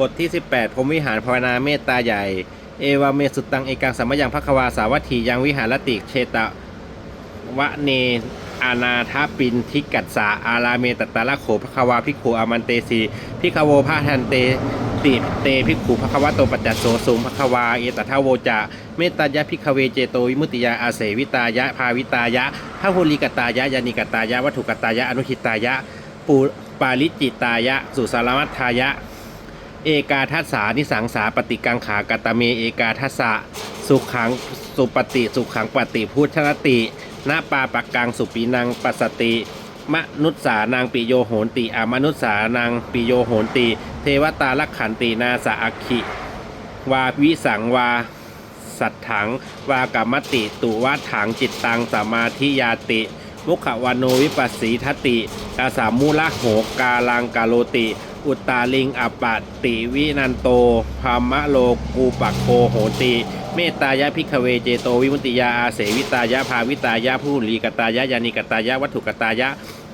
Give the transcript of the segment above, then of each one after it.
บทที่ 18พรหมวิหารภาวนาเมตตาใหญ่ เอวาเมสุตังเอกังสัมมยังภควาสาวัตถียังวิหารติเชตวะเนอานาทาปินทิกัสสาอาราเมตตาละโขภควาพิกขุอามันเตสีพิกโวพาทันเตติเตพิกขุภควะโตปัจจโสสุงภควาเอตทาโวจะเมตตายะพิกเวเจโตวิมุติยาอาเสวิตายะภาวิตายะพหุลิกตายะยานิกตายะวัตถุกตายะอนุชิตายะปูปาลิจิตายะสุสารมัตทายะ เอกาทัสสานิสังสาปฏิกังขากตเม เอกาทัสสะสุขังสุปฏิสุขังปฏิพุทธนตินาปาปักกังสุปีนังปัสสติ มนุษสานางปิโยโหนติอามนุษสานางปิโยโหนติ เทวตาลักขันตินาสะอักขิวาวิสังวา สัตถัง วากรรมติตุวัถังจิตตังสมาธิยาติ มุขวานโนวิปัสสีทติอาสามูละโหกาลังกาโลติ อุตตาลิงอปปติวินันโตพามะโลกูปักโคโหติ เมตตายะพิกเวเจโตวิมุติยาอาเสวิตายะภาวิตายะผู้ลีกตายะยานิกตายะวัตถุกตายะ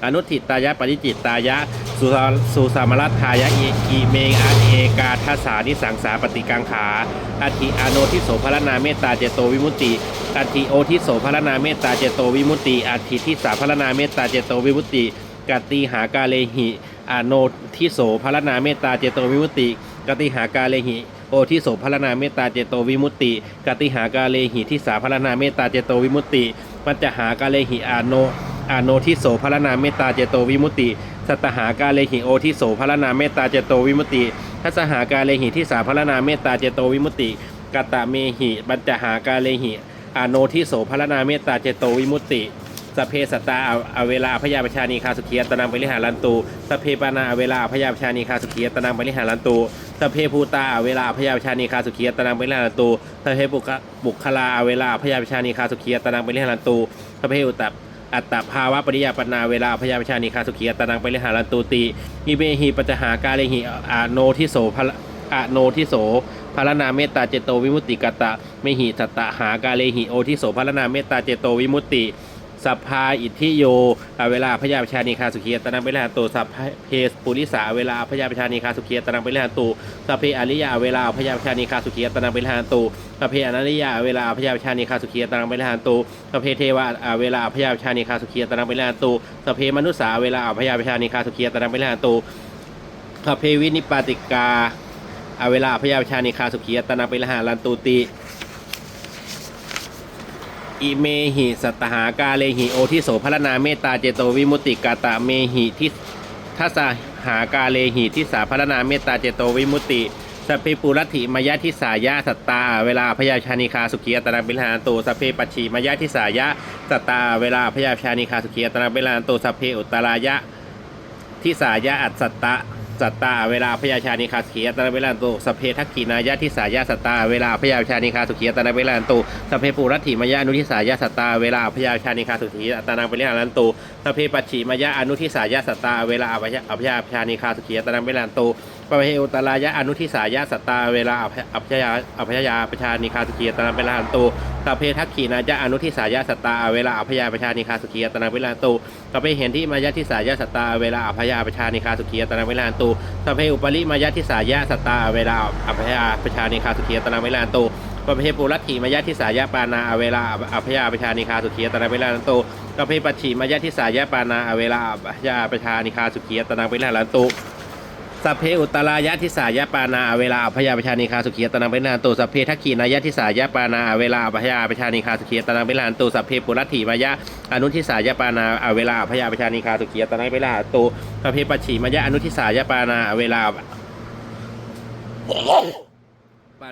อนุทิตายะปฏิจิตตายะสุสสุสามรัตทายะเอกีเมงอาเอกาทัสสานิสังสาปฏิกังขาอาทิอาโนทิโสพรนาเมตตาเจโตวิมุตติอาทิโอทิโสพรนาเมตตาเจโตวิมุตติอาทิทิสาพรนาเมตตาเจโตวิมุตติกติหากาเลหิ อาโนทิโสพรนาเมตตาเจโตวิมุตติกติหากาเลหิ โอทิโสพรนาเมตตาเจโตวิมุตติกติหากาเลหิทิสาพรนาเมตตาเจโตวิมุตติปัญจหากาเลหิอาโนอาโนทิโสพรนาเมตตาเจโตวิมุตติสัตหากาเลหิโอทิโสพรนาเมตตาเจโตวิมุตติทัสหากาเลหิที่สาพรนาเมตตาเจโตวิมุตติกตตะเมหิบัญจหากาเลหิอาโนทิโสพรนาเมตตาเจโตวิมุตติ สเพสตาเอเวลาพยาปชานีคาสุขียตนังบริหารันตูสเพปานาเอเวลาพยาปชานีคาสุขียตนังบริหารันตูสเพภูตาเอเวลาพยาปชานีคาสุขียตนังบริหารันตูสเพบุคบุคลาเอเวลาพยาปชานีคาสุขียตนังบริหารันตูสเพอุตอัตตภาวะปริยาปนาเวลาพยาปชานิคาสุขียตนังไปริหารันตุติอิเมหิปัจหากาเลหิอาโนทิโสพละอะโนทิโสพารนาเมตตาเจโตวิมุตติกตะเมหิสัตตหากาเลหิโอทิโสพารนาเมตตาเจโตวิมุตติ สัพพาอิทธิโยอเวลาพยาปชานิคาสุขียตนังไปริหาตุสัพเพสปุริสาเวลาพยาปชานิคาสุขียตนังไปริหาตุสัพเพอริยาเวลาพยาปชานิคาสุขียตนังไปริหาตุสัพเพอนัริยาเวลาพยาปชานิคาสุขียตนังไปริหาตุสพเพเทวะอ่าเวลาพยาปชานิคาสุขียตนังไปลาตูสพเพมนุษสาเวลาพยาปชานิคาสุขียตนังไปลาตูสพเพวินิปาติกาอเวลาพยาปชานิคาสุขียตนังไปลาลันตูติ อิเมหิสัตหากาเลหิโอทิโสพรนาเมตตาเจโตวิมุตติกาตะเมหิทิทัสหากาเลหิทิสาพรนาเมตตาเจโตวิมุตติสัพเพปุรัติมายะทิสายะสัตตา เวลาพยาชานิคาสุขียตนาบิลหานตูสัพเพปัจฉีมายะทิสายะสัตตา เวลาพยาชานิคาสุขียตนาบิลหานตูสัพเพอุตตรายะทิสายะอัตสัตตะ สัตตาเวลาพยาชานิคาสุขียตนาเวลานตูสัพเพทักขีนายะทิสายาสัตตาเวลาพยาชานิคาสุขียตนาเวลานตูสัพเพปุรัตถิมายะอนุทิสายาสัตตาเวลาพยาชานิคาสุขียตนาเวลานตูสัพเพปัจฉีมายะอนุทิสายาสัตตาเวลาพยาพยาชานิคาสุขียตนาเวลานตู ปะเพอุตรายะอนุทิสายะสัตตาเวลาอภอัพยาอภยาประชานิคาสุขีตนาเวลาหันตูสัพเพทักขีนายะอนุทิสายะสัตตาเวลาอภยาประชานิคาสุขีตนาเวลาตูสัพเพเห็นที่มายะทิสายะสัตตาเวลาอภยาประชานิคาสุขีตนาเวลาหันตูสัพเพอุปริมายะทิสายะสัตตาเวลาอภยาประชานิคาสุขีตนาเวลาหันตูปะเพปุรัตถิมายะทิสายะปานาเวลาอภยาประชานิคาสุขีตนาเวลาหันตูปะเพปัจฉิมายะทิสายะปานาเวลาอภยาประชานิคาสุขีตนาเวลาหันตู สัพเพอุตรายะทิสายะปานาเวลาอภยาปชานิคาสุขียตนังเปนานตุสัพเพทักขีนายะทิสายะปานาเวลาอภยาปชานิคาสุขียตนังเปนานตุสัพเพปุรัตถิมายะอนุทิสายะปานาเวลาอภยาปชานิคาสุขียตนังเปนานตุสัพเพปัจฉิมายะอนุทิสายะปานาเวลา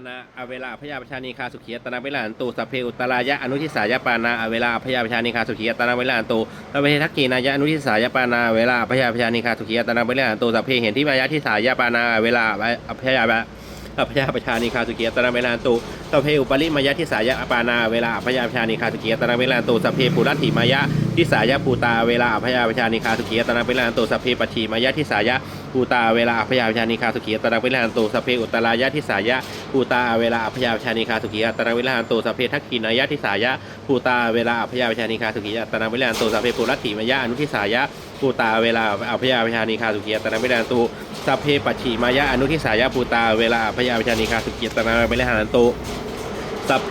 นาอเวลาพยาปชานีคาสุขียตนาเวลาอันตูสัพเพอุตรายะอนุทิสายปานาอเวลาพยาปชานีคาสุขียตนาเวลาอันตูสัพเพทักกีนายะอนุทิสายปานาเวลาพยาปชานีคาสุขียตนาเวลาอันตูสัพเพเห็นที่มายะทิสายปานาเวลาพยาพยาปชานีคาสุขียตนาเวลาอันตูสัพเพอุปริมายะทิสายะอปานาเวลาอพยาปชานีคาสุขียตนาเวลานตูสัพเพปุรัติมายะทิสายะภูตาเวลาอพยาปชานีคาสุขียตนาเวลานตูสัพเพปัจฉีมายะทิสายภูภูตาเวลาอพยาวิชานิคาสุขีอัตรังวิลหันตุสัพเพอุตตรายะทิสายะภูตาเวลาอพยาวิชานิคาสุขีอัตรังวิลหันตุสัพเพทักขินายะทิสายะภูตาเวลาอพยาวิชานิคาสุขีอัตรังวิลหันตุสัพเพปุรัติมายะอนุทิสายะภูตาเวลาอภยาวิชานิคาสุขีอัตรังวิลหันตุสัพเพปัจฉิมายะอนุทิสายะภูตาเวลาอพยาวิชานิคาสุขีอัตรังวิลหันตุ สัพ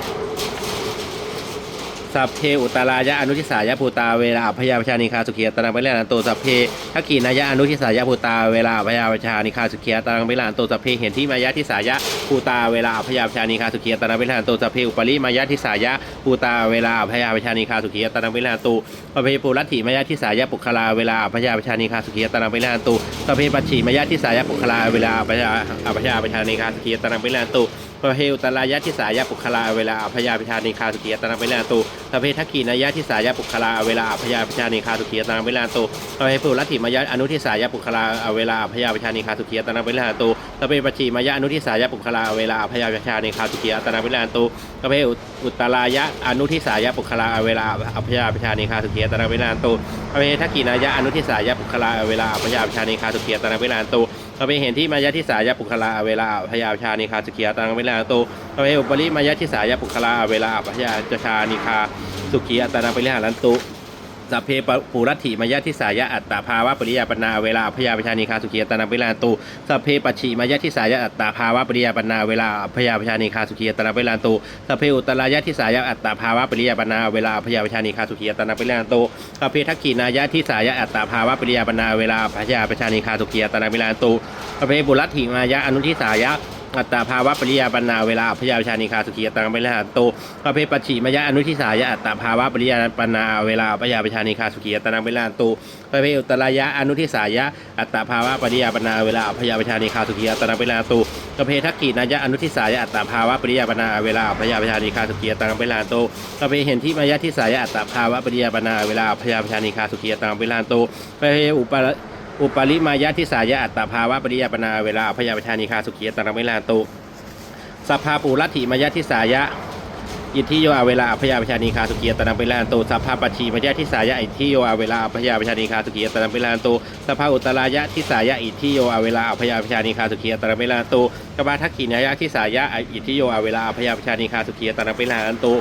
สัพเพอุตตรายะอนุทิสายะภูตาเวลาพยาปชานิคาสุขียตรังไปเลนันโตสัพเพทักขีนายะอนุทิสายะภูตาเวลาพยาปชานิคาสุขียตรังไปเลนันโตสัพเพเห็นที่มายะทิสายะภูตาเวลาพยาปชานิคาสุขียตรังไปเลนันโตสัพเพอุปริมายะทิสายะภูตาเวลาพยาปชานิคาสุขียตรังไปเลนันโตสัพเพปุรัตถิมายะทิสายะปุคลาเวลาพยาปชานิคาสุขียตรังไปเลนันโตสัพเพปัจฉิมายะทิสายะปุคลาเวลาพยาพยาปชานิคาสุขียตรังไปลนันโตพระเพอุตรายะทิสายะปุคลาเวลาอภยาพิชานิคาสุขียตนังเวลาตุพระเพทักขีนายะทิสายะปุคลาเวลาอภยาพิชานิคาสุขียตนังเวลาตุพระเพปุรัติมายะอนุทิสายะปุคลาเวลาอภยาพิชานิคาสุขียตนังเวลาตุพระเพปชีมายะอนุทิสายะปุคลาเวลาอภยาพิชานิคาสุขียตนังเวลาตุพระเพอุตรายะอนุทิสายะปุคลาเวลาอภยาพิชานิคาสุขียตนังเวลาตุพระเพทักขีนายะอนุทิสายะปุคลาเวลาอภยาพิชานิคาสุขียตนังเวลาตุ เราไปเห็นที่มายะทิสายาปุคลาเวลาพยาชานิคาสกิยตังเวลาโตเราไปอุปริมายะทิสายาปุคลาเวลาพยาจชานิคาสุขียตังเวลาลันตุ สัพเพปุรัตถิมายะทิสายะอัตตาภาวะปริยาปนาเวลาพยาชานิคาสุขียตังเวลาตุสัพเพปัจฉิมายะทิสายะอัตตาภาวะปริยาปนาเวลาพยาชานิคาสุขียตังเวลาตุสัพเพอุตรายะทิสายะอัตตาภาวะปริยาปนาเวลาพยาชานิคาสุขียตังเวลาตุสัพเพทักขีนายะทิสายะอัตตาภาวะปริยาปนาเวลาพยาชานิคาสุขียตังเวลาตุประเภทบุรัตถิมายะอนุทิสายะ อัตตาภาวะปริยาปนาเวลาพยาชานิคาสุขีตังเวลาโตประเภทปัจฉิมายะอนุทิสายะอัตตาภาวะปริยาปนาเวลาพยาชานิคาสุขีตังเวลาโตประเภทอุตรายะอนุทิสายะอัตตาภาวะปริยาปนาเวลาพยาชานิคาสุขีตังเวลาโตประเภททักขีนายะอนุทิสายะอัตตาภาวะปริยาปนาเวลาพยาชานิคาสุขีตังเวลาโตประเภทเห็นที่มายะทิสายะอัตตาภาวะปริยาปนาเวลาพยาชานิคาสุขีตังเวลาโตประเภทอุป อุปริมายะทิสายะอัตตาภาวะปริยาปนาเวลาพยาปชานิคาสุขีตระเวลาตุสัพพาปูรัติมายะทิสายะอิทธิโยอาเวลาพยาปชานิคาสุขียตระเวลาตุสัพพาปัจฉีมายะทิสายะอิทธิโยอาเวลาพยาปชานิคาสุขียตระเวลาตุสัพพาอุตรายะทิสายะอิทธิโยอาเวลาพยาปชานิคาสุขียตระเวลาตุกบาทักขินายะทิสายะอิทธิโยอาเวลาพยาปชานิคาสุขียตระเวลาตุ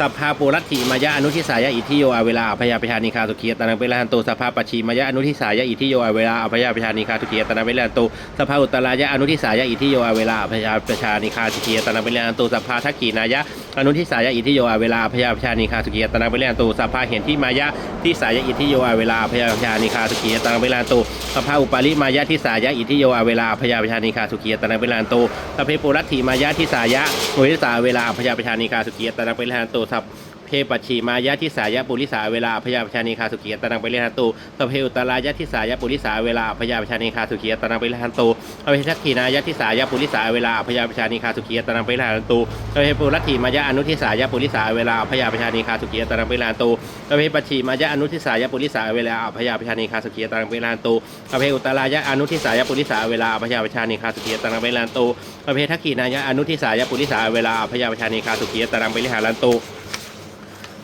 สัพพาปุรัตถิมายะอนุทิสายะอิทิโยอเวลาอภยาปชานิคาสุขียตนังเวลาหันโตสัพพาปัจฉิมายะอนุทิสายะอิทิโยอเวลาอภยาปชานิคาสุขียตนังเวลาหันโตสัพพาอุตรายะอนุทิสายะอิทิโยอเวลาอภยาปชานิคาสุขียตนังเวลาหันโตสัพพาทักขีนายะอนุทิสายะอิทิโยอเวลาอภยาปชานิคาสุขียตนังเวลาหันโตสัพพาเห็นที่มายะที่สายะอิทิโยอเวลาอภยาปชานิคาสุขียตนังเวลาหันโตสัพพาอุปาริมายะที่สายะอิทิโยอเวลาอภยาปชานิคาสุขียตนังเวลาหันโตสัพเพปุรัตถิมายะที่สายะโมทิสาเวลาอภยาปชานิคาสุขียตนังเวลาหันโตศัพ เพปัจฉีมายะทิสายะปุริสาเวลาพยาปชานีคาสุขีตนังไปเรหันตุสเพอุตรายะทิสายะปุริสาเวลาพยาปชานีคาสุขีตนังไปเรหันตุอภิชักขีนายะทิสายะปุริสาเวลาพยาปชานีคาสุขีตนังไปเรหันตุอภิปุรัตถิมายะอนุทิสายะปุริสาเวลาพยาปชานีคาสุขีตนังไปเรหันตุอภิปัจฉีมายะอนุทิสายะปุริสาเวลาพยาปชานีคาสุขีตนังไปเรหันตุอภิอุตรายะอนุทิสายะปุริสาเวลาพยาปชานีคาสุขีตนังไปเรหันตุอภิทักขีนายะอนุทิสายะปุริสาเวลาพยาปชานีคาสุขีตนังไปเรหันตุ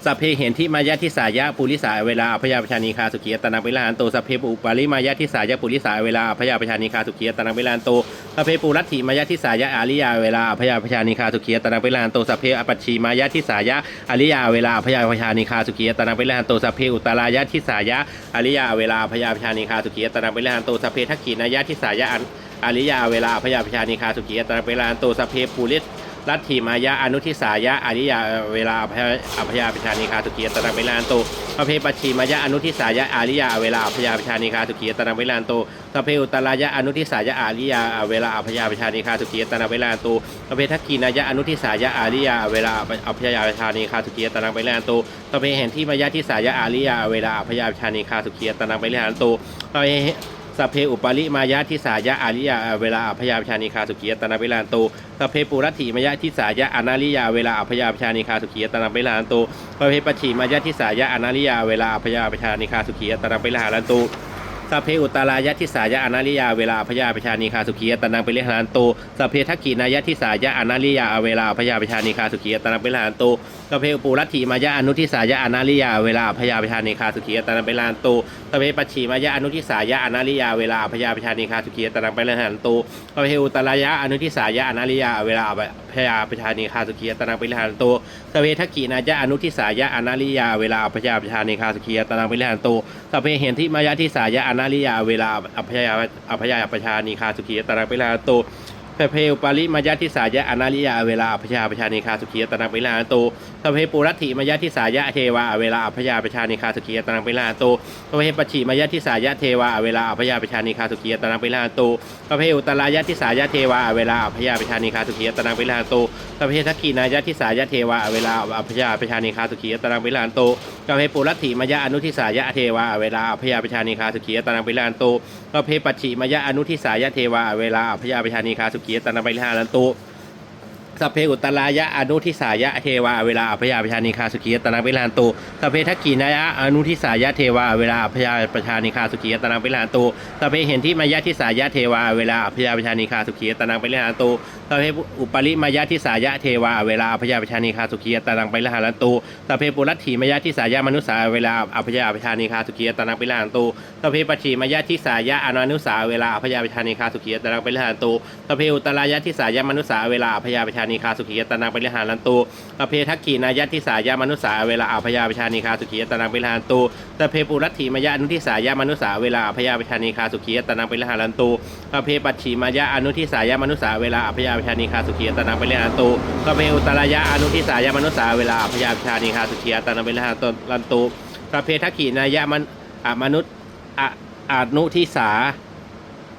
สัพเพเห็นที่มายะทิสายะปุริสาเวลาอพยาปชานีคาสุขียตนังเวลาอันโตสัพเพปุปาริมายะทิสายะปุริสาเวลาอพยาปชานีคาสุขียตนังเวลาอันโตสัพเพปุรัตถิมายะทิสายะอาริยาเวลาอพยาปชานีคาสุขียตนังเวลาอันโตสัพเพอปัชชีมายะทิสายะอาริยาเวลาอพยาปชานีคาสุขียตนังเวลาอันโตสัพเพอุตรายะทิสายะอาริยาเวลาอพยาปชานีคาสุขียตนังเวลาอันโตสัพเพทักขีนายะทิสายะอาริยาเวลาพยาปชานีคาสุขียตนังเวลาอันโตสัพเพปุริส ลัทธิมายะอนุทิสายะอริยาเวลาอภยอภยาปิชานิคาสุขีตนังเวลานโตพระเพปชีมายะอนุทิสายะอริยาเวลาอภยาปิชานิคาสุขีตนังเวลานโตพระเพอุตรายะอนุทิสายะอริยาเวลาอภยาปิชานิคาสุขีตนังเวลานโตพระเพทักขีนายะอนุทิสายะอริยาเวลาอภยาปิชานิคาสุขีตนังเวลานโตพระเพเห็นที่มายะทิสายะอริยาเวลาอภยาปิชานิคาสุขีตนังเวลานโตพระเพ สเพอุปาริมายะทิสายะอาริยาเวลาอภยาชานิคาสุขียตนาเวลานโตสเพปุรัติมายะทิสายะอนาริยาเวลาอภยาชานิคาสุขียตนาเวลานโตสเพปัจฉิมายะทิสายะอนาริยาเวลาอภยาชานิคาสุขียตนาเวลานโต สัพเพอุตตรายะทิสายะอนาลิยาเวลาพยาปชานีคาสุขียตนังเปริหารโตสัพเพทักขีนายะทิสายะอนาลิยาเวลาพยาปชานีคาสุขียตนังเปริหารโตสัพเพปูรัตถิมายะอนุทิสายะอนาลิยาเวลาพยาปชานีคาสุขียตนังเปริหารโตสัพเพปัจฉิมายะอนุทิสายะอนาลิยาเวลาพยาปชานีคาสุขียตนังเปริหารโตสัพเพอุตตรายะอนุทิสายะอนาลิยาเวลาพยาปชานีคาสุขียตนังเปริหารโตสัพเพทักขีนายะอนุทิสายะอนาลิยาเวลาพยาปชานีคาสุขียตนังเปริหารโตสัพเพเห็นที่มายะที่สายะนาลิยาเวลาอภยาอภยาประชานีคาสุขีตระเวลาโต พเพอุปาริมายะที่สายะอนาลิยาเวลาอภยาประชานีคาสุขียตระเวลาโตสัพเพปุรัติมายะที่สายะเทวาเวลาอภยาประชานีคาสุขียตระเวลาโตสัพเพปัจฉิมายะที่สายะเทวาเวลาอภยาประชานีคาสุขียตระเวลาโตสัพเพอุตรายะที่สายะเทวาเวลาอภยาประชานีคาสุขียตระเวลาโตสัพเพทักขีนายะที่สายะเทวาเวลาอภยาประชานีคาสุขียตระเวลาโตกเพปุรัติมายะอนุทิสายะเทวาเวลาพยาปชานีคาสุขียตนังปิลานโตกเพปัจฉิมายะอนุทิสายะเทวาเวลาพยาปชานีคาสุขียตนังปิลานตุ สัพเพอุตตรายะอนุทิสายะเทวาเวลาอพยาปชานีคาสุขียตนังปิลานโตสัพเพทักขีนายะอนุทิสายะเทวาเวลาอพยาปชานีคาสุขียตนังปิลานโตสัพเพเห็นที่มายะทิสายะเทวาเวลาอพยาปชานีคาสุขียตนังปิลานโตสัพเพอุปริมายะทิสายะเทวาเวลาอพยาปชานีคาสุขียตนังไปลานตุสัพเพปุรัตถีมายะทิสายะมนุสาเวลาอพยาปชานีคาสุขียตนังไปลานตุสัพเพปัจฉิมายะทิสายะอนานุสาเวลาอพยาปชานีคาสุขียตานังไปลานตุสัพเพอุตรายะทิสายะมนุสาเวลาอพยาปชานีคาสุขียตานังไปละหารันตุสัพเพทักขีนายะทิสายะมนุสาเวลาอพยาปชานีคาสุขียตานังไปละหารันตุสัพเพปุรัตถีมายะอนุทิสายะมนุสาเวลาอพยาปชานีคาสุขียตานังไปละหารันตุสัพเพปัจฉิมายะอนุทิสายะมนุสาเวลาอพยาปชานีคาสุขียตานังไปละหารันตุสัพเพอุตรายะอนุทิสายะมนุสาเวลาอพยาปชานีคาสุขียตานังไปละหารันตุสัพเพทักขีนายะมันอมนุษอะอนุทิสา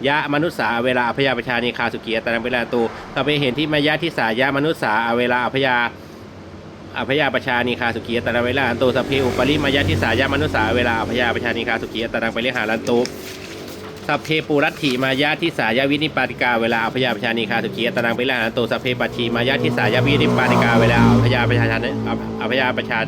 ยะมนุษสาเวลาอพยาประชานีคาสุกียตนังเวลาตูต่อไปเห็นที่มายะที่สายะมนุษสาเวลาอพยาอพยาประชานีคาสุกียตนังเวลาอันตูสพเพอุปริมายะที่สายะมนุษสาเวลาอพยาประชานีคาสุกียตนังไปเลหารันตุสัพเพปุรัตถิมายะที่สายะวินิปาติกาเวลาอพยาประชานีคาสุกียตนังไปเลหารันตุสัพเพปัจฉีมายะที่สายะวินิปาติกาเวลาอพยาประชานีอพยาประชา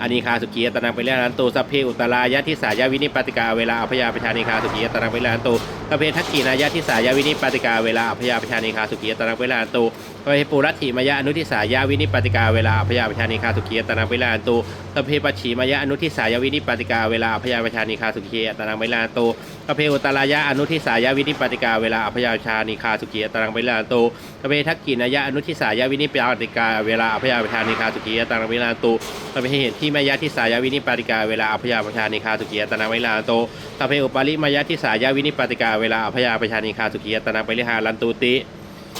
อานิคาสุขีตนังไปเรื่อยนันโตสัพเพอุตรายะทิสายะวินิปติกาเวลาอพยาปชานิคาสุขีตนังไปเรื่อยนันโตสัพเพทักขีนายะทิสายะวินิปติกาเวลาอพยาปชานิคาสุขียตนังไปเรื่อยนันโตสัพเพปุรัติมายะอนุทิสายะวินิปติกาเวลาอพยาปชานิคาสุขียตนังไปเรื่อยนันโตสัพเพปัจฉิมายะอนุทิสายะวินิปติกาเวลาอพยาปชานิคาสุขียตนังไปเรื่อยนันโตสัพเพอุตรายะอนุทิสายะวินิปติกาเวลาอพยาปชานิคาสุขียตนังไปเรื่อยนันโตสัพเพทักขีนายะอนุทิสายะวินิปติกาเวลาอพยาปชานิคาสุขียตนังไปเรื่อยนันโตสัพเพเห็นที่มายะทิสายะวินิปติกาเวลาอพยาปชานิคาสุขียตนังไปเรื่อยนันโตสัพเพอุปาริมายะทิสายะวินิปติกาเวลาอพยาปชานิคาสุขียตนังไปรื่อยหาลันตุติ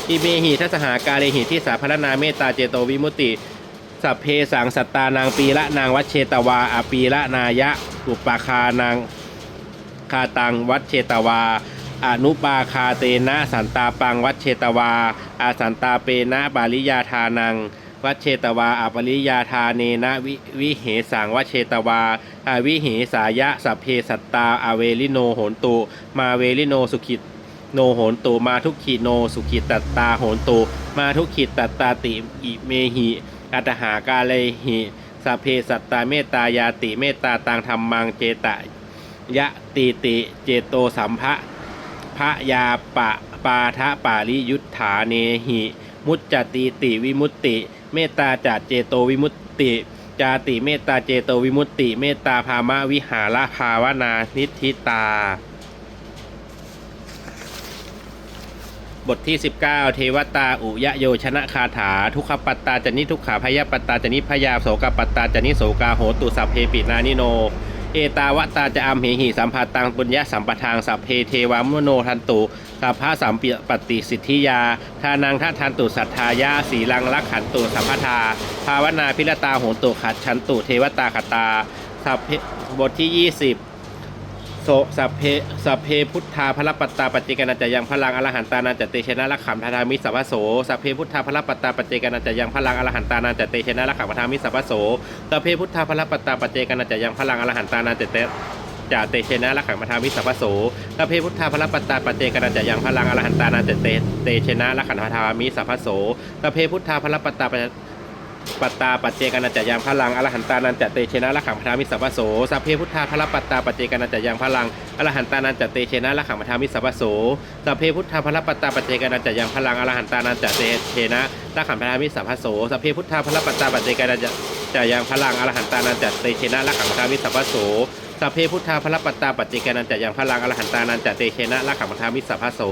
อิเมหิทัสหากาเลหิที่สาพรนาเมตตาเจโตวิมุตติสัพเพสังสัตตานางปีละนางวัชเชตวาอาปีละนายะอุปาคานางคาตังวัชเชตวา อนุปาคาเตนะสันตาปังวัชเชตวา อาสันตาเปนะบาลิยาทานัง วัชเชตวาอปริยาทาเนนะวิวิเหสังวัชเชตวาอาวิเหสายะสัพเพสัตตาอาเวลิโนโหนตุมาเวลิโนสุขิตโนโหนตุมาทุกขีโนสุขิตัตตาโหนตุมาทุกขิตัตตาติอิเมหิอัตหากาเลหิสัพเพสัตตาเมตตายาติเมตตาตังธรรมังเจตยะติติเจโตสัมภะพระยาปะปาทะปาริยุทธาเนหิ มุจจติติวิมุตติ เมตตาจัดเจโตวิมุตติ จาติเมตตาเจโตวิมุตติ เมตตาพามาวิหารภาวนานิธิตา บทที่ 19 เทวตาอุยะโยชนะคาถา ทุกขปัตตาจนิทุกขาพยาปัตตาจนิพยาโสกปัตตาจนิโสกาโหตุสัพเพปินานิโน เอตาวตาจะอัมเหหิสัมผัสตังปุญญะสัมปทางสัพเพเทวามโนทันตุสัพพะสัมปิปฏิสิทธิยา ทานังทัทันตุสัทธายาสีลังลักขันตุสัมพทา ภาวนาพิรตาโหนตุขัดชันตุเทวตาขตาสัพบทที่ 20 โสสัพเพสัพเพพุทธาพระปัตตาปฏิกนันจยังพลังอรหันตานันจเตชนะละขัมทามิสัพพโสสัพเพพุทธาพระปัตตาปฏิกนันจยังพลังอรหันตานันจเตชนะละขัมทามิสัพพโสสัพเพพุทธาพระปัตตาปฏิกนันจยังพลังอรหันตานันจเตจะเตชนะละขังมาทามิสัพพโสสัพเพพุทธาพระปัตตาปฏิกนันจะยังพลังอรหันตานันจเตเตชนะละขันธามิสัพพโสสัพเพพุทธาพระปัตตา ปัตตาปัจเจกนันจะยังพลังอรหันตานันจเตเชนะละขังพทามิสัพพโสสัพเพพุทธาพระปัตตาปัจเจกนันจะยังพลังอรหันตานันจเตเชนะละขังพทามิสัพพโสสัพเพพุทธาพระปัตตาปัจเจกนันจะยังพลังอรหันตานันจเตเชนะละขังพทามิสัพพโสสัพเพพุทธาพระปัตตาปัจเจกนันจจยังพลังอรหันตานันจเตเชนะละขังพทามิสัพพโสสัพเพพุทธาพระปัตตาปัจเจกนันจะยังพลังอรหันตานันจเตเชนะละขังพทามิสัพพโส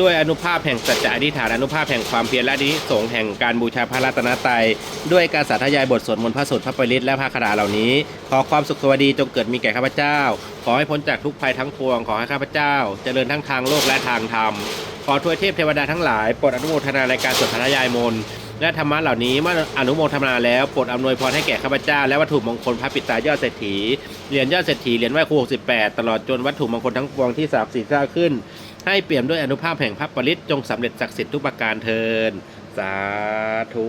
ด้วยอนุภาพแห่งสัจจะอธิษฐานอนุภาพแห่งความเพียรและอนิสงแห่งการบูชาพระรัตนตรัยด้วยการสาธยายบทสวดมนต์พระสุตรพระปริตและพระคาถาเหล่านี้ ขอความสุขสวัสดีจงเกิดมีแก่ข้าพเจ้า ขอให้พ้นจากทุกภัยทั้งปวง ขอให้ข้าพเจ้า เจริญทั้งทางโลกและทางธรรม ขอทวยเทพเทวดาทั้งหลายโปรดอนุโมทนาในการสวดสาธยายมนต์และธรรมะเหล่านี้เมื่ออนุโมทนาแล้วโปรดอำนวยพรให้แก่ข้าพเจ้า และวัตถุมงคลพระปิตายอดเศรษฐีเหรียญยอดเศรษฐีเหรียญไหว้ครู68 ตลอดจนวัตถุมงคลทั้งปวงที่สาบสีสร้าขึ้น ให้เปี่ยมด้วยอนุภาพแห่งพระปริตจงสำเร็จศักดิ์สิทธิ์ทุกประการเทินสาธุ